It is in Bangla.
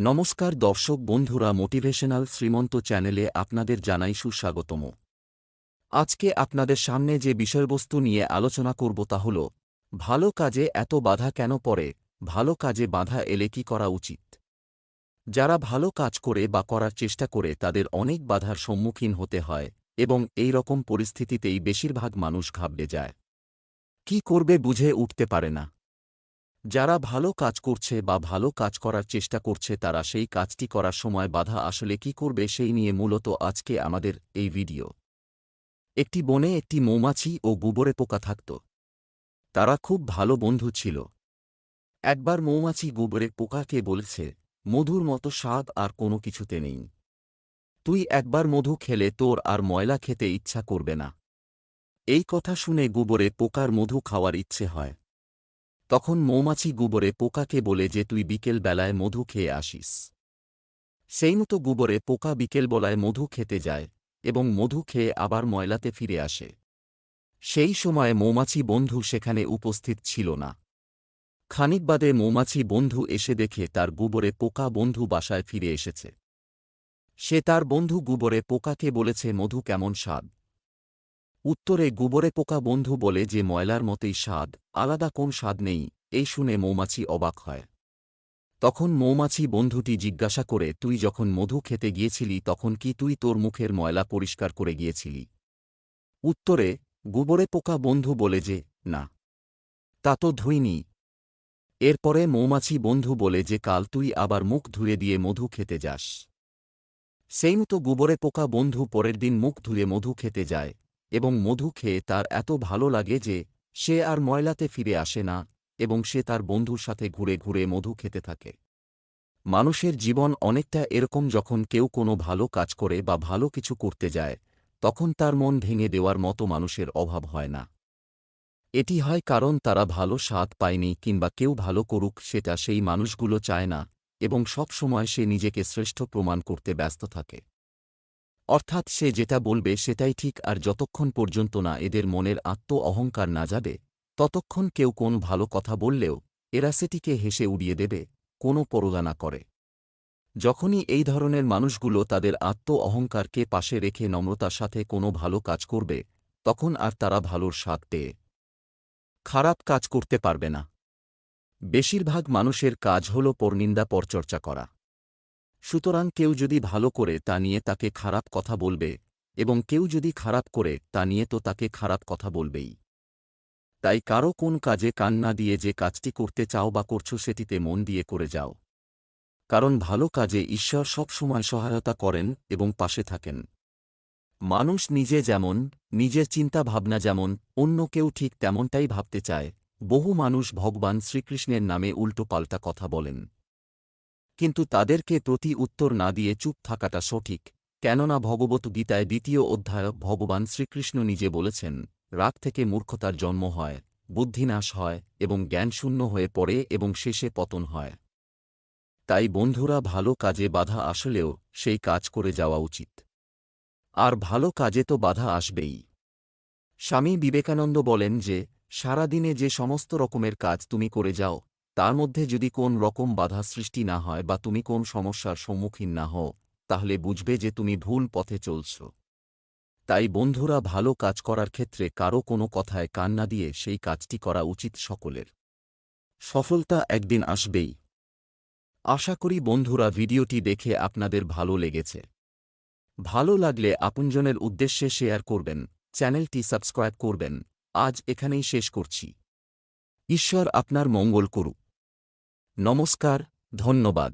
নমস্কার দর্শক বন্ধুরা মোটিভেশনাল শ্রীমন্ত চ্যানেলে আপনাদের জানাই সুস্বাগতম। আজকে আপনাদের সামনে যে বিষয়বস্তু নিয়ে আলোচনা করব তা হল, ভালো কাজে এত বাধা কেন পড়ে, ভালো কাজে বাধা এলে কি করা উচিত? যারা ভালো কাজ করে বা করার চেষ্টা করে তাদের অনেক বাধার সম্মুখীন হতে হয় এবং এই রকম পরিস্থিতিতেই বেশিরভাগ মানুষ ঘাবড়ে যায়। কি করবে বুঝে উঠতে পারে না। যারা ভালো কাজ করছে বা ভালো কাজ করার চেষ্টা করছে তারা সেই কাজটি করার সময় বাধা আসলে কি করবে সেই নিয়ে মূলত আজকে আমাদের এই ভিডিও। একটি বনে একটি মৌমাছি ও গুবরে পোকা থাকত। তারা খুব ভালো বন্ধু ছিল। একবার মৌমাছি গুবরে পোকাকে বলছে, মধুর মতো স্বাদ আর কোনো কিছুতে নেই। তুই একবার মধু খেলে তোর আর ময়লা খেতে ইচ্ছা করবে না। এই কথা শুনে গুবরে পোকার মধু খাওয়ার ইচ্ছে হয়। তখন মৌমাছি গুবরে পোকাকে বলে যে তুই বিকেল বেলায় মধু খেয়ে আসিস। সেই মতো গুবরে পোকা বিকেল বিকেলবেলায় মধু খেতে যায় এবং মধু খেয়ে আবার ময়লাতে ফিরে আসে। সেই সময় মৌমাছি বন্ধু সেখানে উপস্থিত ছিল না। খানিক বাদে মৌমাছি বন্ধু এসে দেখে তার গুবরে পোকা বন্ধু বাসায় ফিরে এসেছে। সে তার বন্ধু গুবরে পোকাকে বলেছে, মধু কেমন স্বাদ? উত্তরে গুবরে পোকা বন্ধু বলে যে ময়লার মতেই স্বাদ, আলাদা কোন স্বাদ নেই, এই শুনে মৌমাছি অবাক হয়। তখন মৌমাছি বন্ধুটি জিজ্ঞাসা করে, তুই যখন মধু খেতে গিয়েছিলি, তখন কি তুই তোর মুখের ময়লা পরিষ্কার করে গিয়েছিলি? উত্তরে, গুবরে পোকা বন্ধু বলে যে, না। তা তো ধুইনি। এরপরে মৌমাছি বন্ধু বলে যে, কাল তুই আবার মুখ ধুয়ে দিয়ে মধু খেতে যাস। সেই মতো গুবরে পোকা বন্ধু পরের দিন মুখ ধুয়ে মধু খেতে যায়। এবং মধু খেয়ে তার এত ভালো লাগে যে সে আর ময়লাতে ফিরে আসে না এবং সে তার বন্ধুর সাথে ঘুরে ঘুরে মধু খেতে থাকে। মানুষের জীবন অনেকটা এরকম যখন কেউ কোনো ভালো কাজ করে বা ভালো কিছু করতে যায়, তখন তার মন ভেঙে দেওয়ার মতো মানুষের অভাব হয় না। এটি হয় কারণ তারা ভালো স্বাদ পায়নি কিংবা কেউ ভালো করুক সেটা সেই মানুষগুলো চায় না এবং সব সময় সে নিজেকে শ্রেষ্ঠ প্রমাণ করতে ব্যস্ত থাকে। অর্থাৎ সে যেটা বলবে সেটাই ঠিক আর যতক্ষণ পর্যন্ত না এদের মনের আত্ম অহংকার না যাবে, ততক্ষণ কেউ কোন ভালো কথা বললেও এরা সেটিকে হেসে উড়িয়ে দেবে, কোনো পরোয়া না করে। যখনই এই ধরনের মানুষগুলো তাদের আত্ম অহংকারকে পাশে রেখে নম্রতার সাথে কোনো ভালো কাজ করবে, তখন আর তারা ভালোর স্বাদ পেয়ে খারাপ কাজ করতে পারবে না। বেশিরভাগ মানুষের কাজ হল পরনিন্দা পরচর্চা করা। সুতরাং কেউ যদি ভালো করে তা নিয়ে তাকে খারাপ কথা বলবে, এবং কেউ যদি খারাপ করে তা নিয়ে তো তাকে খারাপ কথা বলবেই। তাই কারও কোন কাজে কান না দিয়ে যে কাজটি করতে চাও বা করছ সেটিতে মন দিয়ে করে যাও। কারণ ভালো কাজে ঈশ্বর সব সময় সহায়তা করেন এবং পাশে থাকেন। মানুষ নিজে যেমন, নিজের চিন্তা ভাবনা যেমন, অন্য কেউ ঠিক তেমনটাই ভাবতে চায়। বহু মানুষ ভগবান শ্রীকৃষ্ণের নামে উল্টো পাল্টা কথা বলেন। কিন্তু তাদেরকে প্রতি উত্তর না দিয়ে চুপ থাকাটা সঠিক, কেননা ভগবত গীতায় দ্বিতীয় অধ্যায় ভগবান শ্রীকৃষ্ণ নিজে বলেছেন রাগ থেকে মূর্খতার জন্ম হয়, বুদ্ধিনাশ হয় এবং জ্ঞানশূন্য হয়ে পড়ে এবং শেষে পতন হয়। তাই বন্ধুরা ভালো কাজে বাধা আসলেও সেই কাজ করে যাওয়া উচিত। আর ভালো কাজে তো বাধা আসবেই। স্বামী বিবেকানন্দ বলেন যে, সারাদিনে যে সমস্ত রকমের কাজ তুমি করে যাও তার মধ্যে যদি কোন রকম বাধা সৃষ্টি না হয় বা তুমি কোন সমস্যার সম্মুখীন না হও, তাহলে বুঝবে যে তুমি ভুল পথে চলছ। তাই বন্ধুরা, ভালো কাজ করার ক্ষেত্রে কারও কোনো কথায় কান না দিয়ে সেই কাজটি করা উচিত সকলের। সফলতা একদিন আসবেই। আশা করি বন্ধুরা, ভিডিওটি দেখে আপনাদের ভালো লেগেছে। ভালো লাগলে আপনজনের উদ্দেশ্যে শেয়ার করবেন, চ্যানেলটি সাবস্ক্রাইব করবেন। আজ এখানেই শেষ করছি। ঈশ্বর আপনার মঙ্গল করুক। নমস্কার ধন্যবাদ।